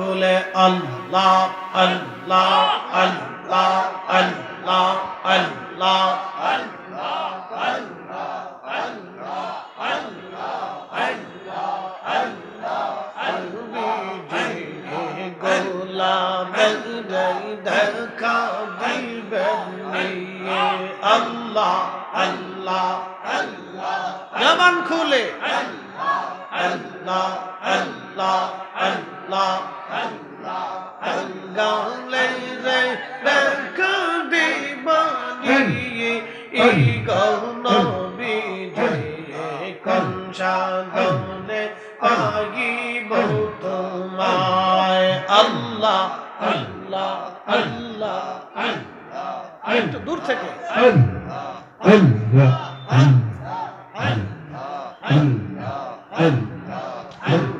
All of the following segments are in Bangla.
খুলে আল্লাহ আল্লাহ আল্লাহ আল্লাহ আল্লাহ গোলামের দেখা দিবেন নিয়ে আল্লাহ আল্লাহ আল্লাহ জবান খুলে আল্লাহ আল্লাহ আল্লাহ গালে রে দেখা দিবানি এই Allah, Allah, Allah, Allah, leze berka divani, igal nabi jay, kansha dole pagi bautumay, Allah, Allah, Allah, Allah, একটু দূর থেকে আল্লাহ আল্লাহ আল্লাহ আল্লাহ আল্লাহ আল্লাহ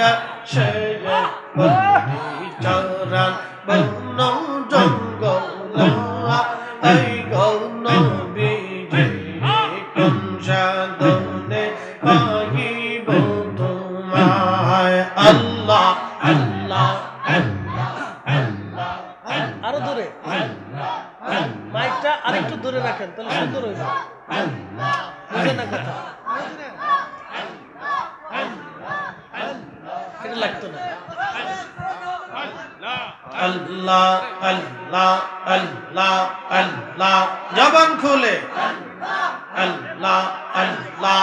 ra sê ra bun đi cho ra bun nóng trong gồm lông á ấy gồm nóng bị gì cùng ra đông nê ba ghi bun thu ma hai Allah Allah Allah Allah আরও দূরে মাইকটা আরেকটু দূরে রাখেন তাহলে সুন্দর হইবে বুঝেন না কথা লাগতো না। আল্লাহ আল্লাহ আল্লাহ আল্লাহ। জবান খুলে। আল্লাহ আল্লাহ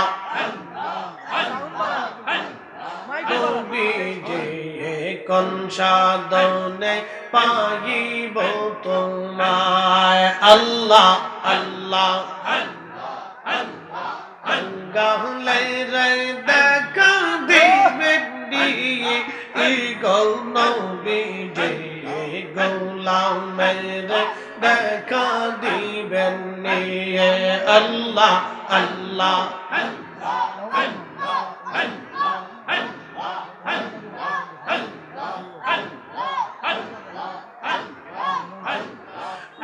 বিজে কনসাদনে পাইব তোমায়? আল্লাহ আল্লাহ। গাহলে রে দেখা দিবে এই গৌন বিজে গৌলামের দেখা দিবেন নিয়ে আল্লাহ আল্লাহ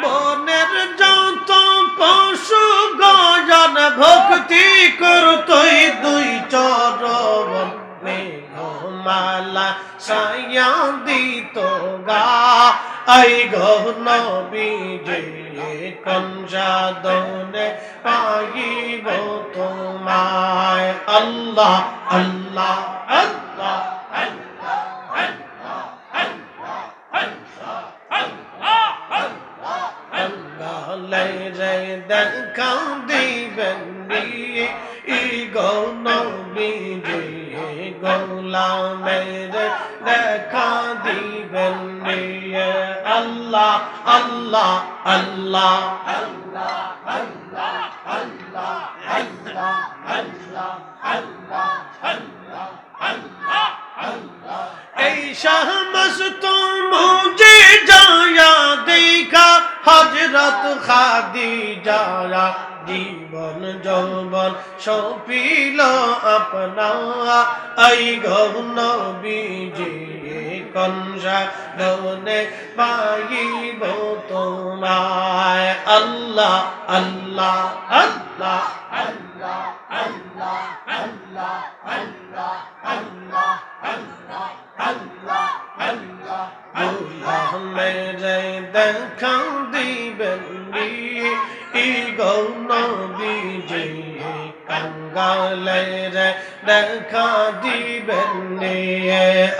বনের যত পশু গজন ভক্তি করতই সাইয়া দিত গা আই গহনবী যে কঞ্জাদনে পাইব তোমায় আল্লাহ আল্লাহ আল্লাহ দেখা দিবেন গৌন গৌলামের দেখা দিবেন আল্লাহ আল্লাহ আল্লাহ আল্লাহ। আল্লাহ আল্লাহ আল্লাহ আল্লাহ আল্লাহ আল্লাহ আল্লাহ এই শাহমস হজরত খাদিজারা জীবন যৌবন সপিল আপনা এই গৌন বিজে কনসা গৌনে পাইব তোমায়। আল্লাহ আল্লাহ আল্লাহ আল্লাহ আল্লাহ আল্লাহ আল্লাহ। গৌনবীজে কঙ্গালের দেখা দিবেন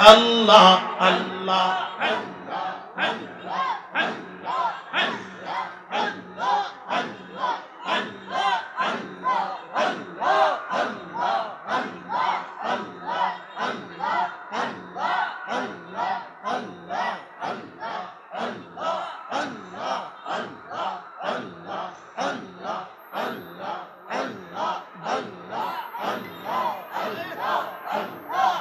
আল্লাহ আল্লাহ আল্লাহ আল্লাহ আল্লাহ আল্লাহ আল্লাহ আল্লাহ আল্লাহ আল্লাহ